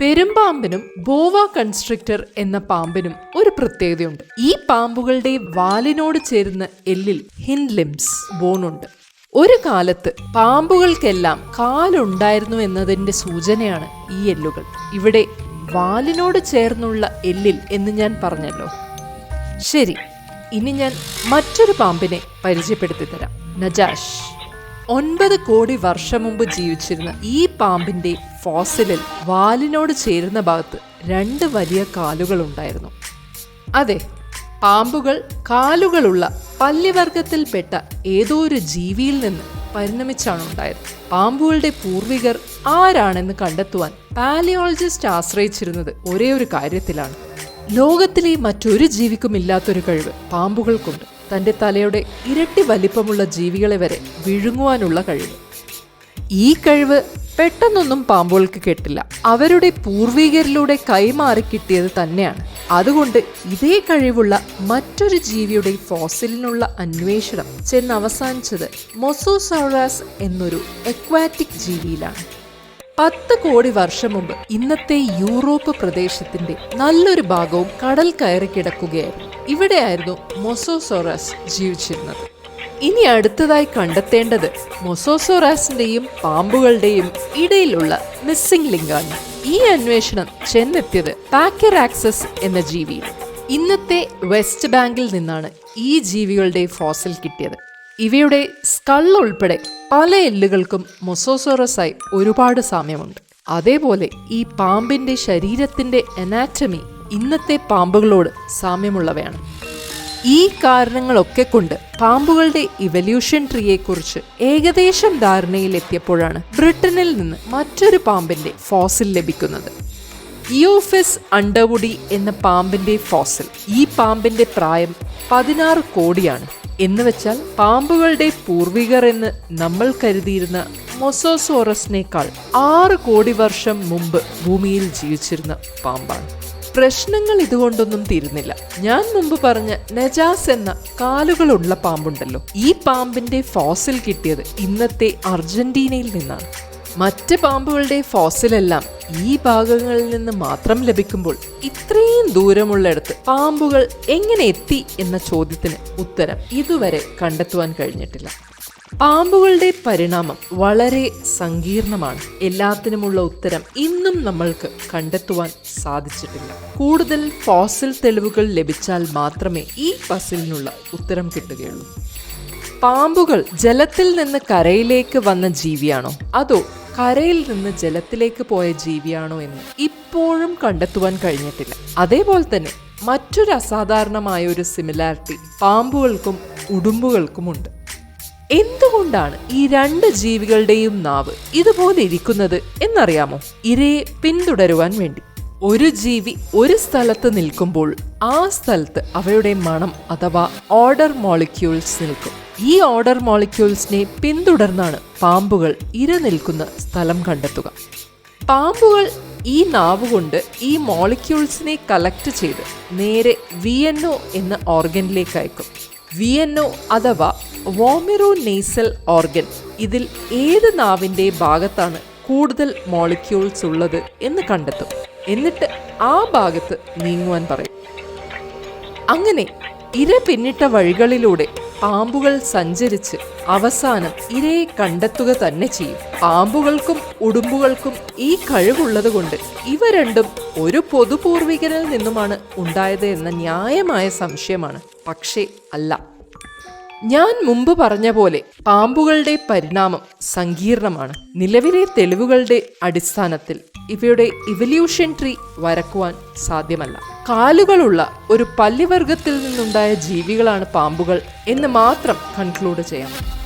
പെരുമ്പാമ്പിനും bower constructor എന്ന പാമ്പിനും ഒരു പ്രത്യേകതയുണ്ട്. ഈ പാമ്പുകളുടെ വാലിനോട് ചേരുന്ന എല്ലിൽ ഹിൻലിംസ് ബോണുണ്ട് ഒരു കാലത്ത് പാമ്പുകൾക്കെല്ലാം കാലുണ്ടായിരുന്നു എന്നതിന്റെ സൂചനയാണ് ഈ എല്ലുകൾ. ഇവിടെ വാലിനോട് ചേർന്നുള്ള എല്ലിൽ എന്ന് ഞാൻ പറഞ്ഞല്ലോ. ശരി ഇനി ഞാൻ മറ്റൊരു പാമ്പിനെ പരിചയപ്പെടുത്തി തരാം. നജാഷ്. ഒൻപത് കോടി വർഷം മുമ്പ് ജീവിച്ചിരുന്ന ഈ പാമ്പിന്റെ ഫോസിലിൽ വാലിനോട് ചേരുന്ന ഭാഗത്ത് രണ്ട് വലിയ കാലുകൾ ഉണ്ടായിരുന്നു അതെ പാമ്പുകൾ കാലുകളുള്ള പല്ലിവർഗത്തിൽപ്പെട്ട ഏതോ ഒരു ജീവിയിൽ നിന്ന് പരിണമിച്ചാണ് ഉണ്ടായത്. പാമ്പുകളുടെ പൂർവികർ ആരാണെന്ന് കണ്ടെത്തുവാൻ പാലിയോളജിസ്റ്റ് ആശ്രയിച്ചിരുന്നത് ഒരേ ഒരു കാര്യത്തിലാണ്. ലോകത്തിലെ മറ്റൊരു ജീവിക്കും ഇല്ലാത്തൊരു കഴിവ് പാമ്പുകൾക്കുണ്ട്. തന്റെ തലയുടെ ഇരട്ടി വലിപ്പമുള്ള ജീവികളെ വരെ വിഴുങ്ങുവാനുള്ള കഴിവ്. ഈ കഴിവ് പെട്ടെന്നൊന്നും പാമ്പുകൾക്ക് കെട്ടില്ല. അവരുടെ പൂർവികരിലൂടെ കൈമാറി കിട്ടിയത് തന്നെയാണ്. അതുകൊണ്ട് ഇതേ കഴിവുള്ള മറ്റൊരു ജീവിയുടെ ഫോസിലിനുള്ള അന്വേഷണം ചെന്ന് അവസാനിച്ചത് മൊസോസൗറാസ് എന്നൊരു എക്വാറ്റിക് ജീവിയിലാണ്. പത്ത് കോടി വർഷം മുമ്പ് ഇന്നത്തെ യൂറോപ്പ് പ്രദേശത്തിന്റെ നല്ലൊരു ഭാഗവും കടൽ കയറി കിടക്കുകയായിരുന്നു. ഇവിടെയായിരുന്നു മൊസോസോറസ് ജീവിച്ചിരുന്നത്. ഇനി അടുത്തതായി കണ്ടെത്തേണ്ടത് മൊസോസോറാസിന്റെയും പാമ്പുകളുടെയും ഇടയിലുള്ള മിസ്സിംഗ് ലിങ്കാണ് ഈ അന്വേഷണം ചെന്നെത്തിയത് പാക്കറാക്സസ് എന്ന ജീവിയിൽ ഇന്നത്തെ വെസ്റ്റ് ബാങ്കിൽ നിന്നാണ് ഈ ജീവികളുടെ ഫോസിൽ കിട്ടിയത്. ഇവയുടെ സ്കൾ ഉൾപ്പെടെ പല എല്ലുകൾക്കും മൊസോസോറസായി ഒരുപാട് സാമ്യമുണ്ട്. അതേപോലെ ഈ പാമ്പിന്റെ ശരീരത്തിന്റെ അനാറ്റമി ഇന്നത്തെ പാമ്പുകളോട് സാമ്യമുള്ളവയാണ്. ഈ കാരണങ്ങളൊക്കെ കൊണ്ട് പാമ്പുകളുടെ ഇവല്യൂഷൻ ട്രീയെക്കുറിച്ച് ഏകദേശം ധാരണയിലെത്തിയപ്പോഴാണ് ബ്രിട്ടനിൽ നിന്ന് മറ്റൊരു പാമ്പിന്റെ ഫോസിൽ ലഭിക്കുന്നത്. ഇയോഫിസ് അണ്ടർവുഡി എന്ന പാമ്പിന്റെ ഫോസിൽ ഈ പാമ്പിന്റെ പ്രായം പതിനാറ് കോടിയാണ്. എന്ന് വെച്ചാൽ പാമ്പുകളുടെ പൂർവികർ എന്ന് നമ്മൾ കരുതിയിരുന്ന മൊസോസോറസിനേക്കാൾ ആറ് കോടി വർഷം മുമ്പ് ഭൂമിയിൽ ജീവിച്ചിരുന്ന പാമ്പാണ്. പ്രശ്നങ്ങൾ ഇതുകൊണ്ടൊന്നും തീരുന്നില്ല. ഞാൻ മുമ്പ് പറഞ്ഞ നജാസ് എന്ന കാലുകളുള്ള പാമ്പുണ്ടല്ലോ. ഈ പാമ്പിന്റെ ഫോസിൽ കിട്ടിയത് ഇന്നത്തെ അർജന്റീനയിൽ നിന്നാണ്. മറ്റ് പാമ്പുകളുടെ ഫോസിലെല്ലാം ഈ ഭാഗങ്ങളിൽ നിന്ന് മാത്രം ലഭിക്കുമ്പോൾ ഇത്രയും ദൂരമുള്ളിടത്ത് പാമ്പുകൾ എങ്ങനെ എത്തി എന്ന ചോദ്യത്തിന് ഉത്തരം ഇതുവരെ കണ്ടെത്തുവാൻ കഴിഞ്ഞിട്ടില്ല. പാമ്പുകളുടെ പരിണാമം വളരെ സങ്കീർണമാണ്. എല്ലാത്തിനുമുള്ള ഉത്തരം ഇന്നും നമ്മൾക്ക് കണ്ടെത്തുവാൻ സാധിച്ചിട്ടില്ല. കൂടുതൽ ഫോസിൽ തെളിവുകൾ ലഭിച്ചാൽ മാത്രമേ ഈ പസിലിനുള്ള ഉത്തരം കിട്ടുകയുള്ളൂ. പാമ്പുകൾ ജലത്തിൽ നിന്ന് കരയിലേക്ക് വന്ന ജീവിയാണോ? അതോ കരയിൽ നിന്ന് ജലത്തിലേക്ക് പോയ ജീവിയാണോ എന്ന് ഇപ്പോഴും കണ്ടെത്തുവാൻ കഴിഞ്ഞിട്ടില്ല. അതേപോലെ തന്നെ മറ്റൊരു അസാധാരണമായ ഒരു സിമിലാരിറ്റി പാമ്പുകൾക്കും ഉടുമ്പുകൾക്കുമുണ്ട്. എന്തുകൊണ്ടാണ് ഈ രണ്ട് ജീവികളുടെയും നാവ് ഇതുപോലെ ഇരിക്കുന്നത് എന്നറിയാമോ? ഇരയെ പിന്തുടരുവാൻ വേണ്ടി. ഒരു ജീവി ഒരു സ്ഥലത്ത് നിൽക്കുമ്പോൾ ആ സ്ഥലത്ത് അവയുടെ മണം അഥവാ ഓർഡർ മോളിക്യൂൾസ് നിൽക്കും. ഈ ഓർഡർ മോളിക്യൂൾസിനെ പിന്തുടർന്നാണ് പാമ്പുകൾ ഇര നിൽക്കുന്ന സ്ഥലം കണ്ടെത്തുക. പാമ്പുകൾ ഈ നാവ് കൊണ്ട് ഈ മോളിക്യൂൾസിനെ കളക്ട് ചെയ്ത് നേരെ വി എന്ന ഓർഗനിലേക്ക് അയക്കും. വി അഥവാ വോമിറോ നെയ്സൽ ഓർഗൻ ഇതിൽ ഏത് നാവിന്റെ ഭാഗത്താണ് കൂടുതൽ മോളിക്യൂൾസ് ഉള്ളത് എന്ന് കണ്ടെത്തും. എന്നിട്ട് ആ ഭാഗത്ത് നീങ്ങുവാൻ പറയും. അങ്ങനെ ഇര പിന്നിട്ട വഴികളിലൂടെ പാമ്പുകൾ സഞ്ചരിച്ച് അവസാനം ഇരയെ കണ്ടെത്തുക തന്നെ ചെയ്യും. പാമ്പുകൾക്കും ഉടുമ്പുകൾക്കും ഈ കഴിവുള്ളത് കൊണ്ട് ഇവ രണ്ടും ഒരു പൊതുപൂർവികനിൽ നിന്നുമാണ് ഉണ്ടായത് എന്ന ന്യായമായ സംശയമാണ്. പക്ഷേ അല്ല. ഞാൻ മുമ്പ് പറഞ്ഞ പോലെ പാമ്പുകളുടെ പരിണാമം സങ്കീർണമാണ്. നിലവിലെ തെളിവുകളുടെ അടിസ്ഥാനത്തിൽ ഇവയുടെ ഇവല്യൂഷൻ ട്രീ വരക്കുവാൻ സാധ്യമല്ല. കാലുകളുള്ള ഒരു പല്ലിവർഗത്തിൽ നിന്നുണ്ടായ ജീവികളാണ് പാമ്പുകൾ എന്ന് മാത്രം കൺക്ലൂഡ് ചെയ്യാം.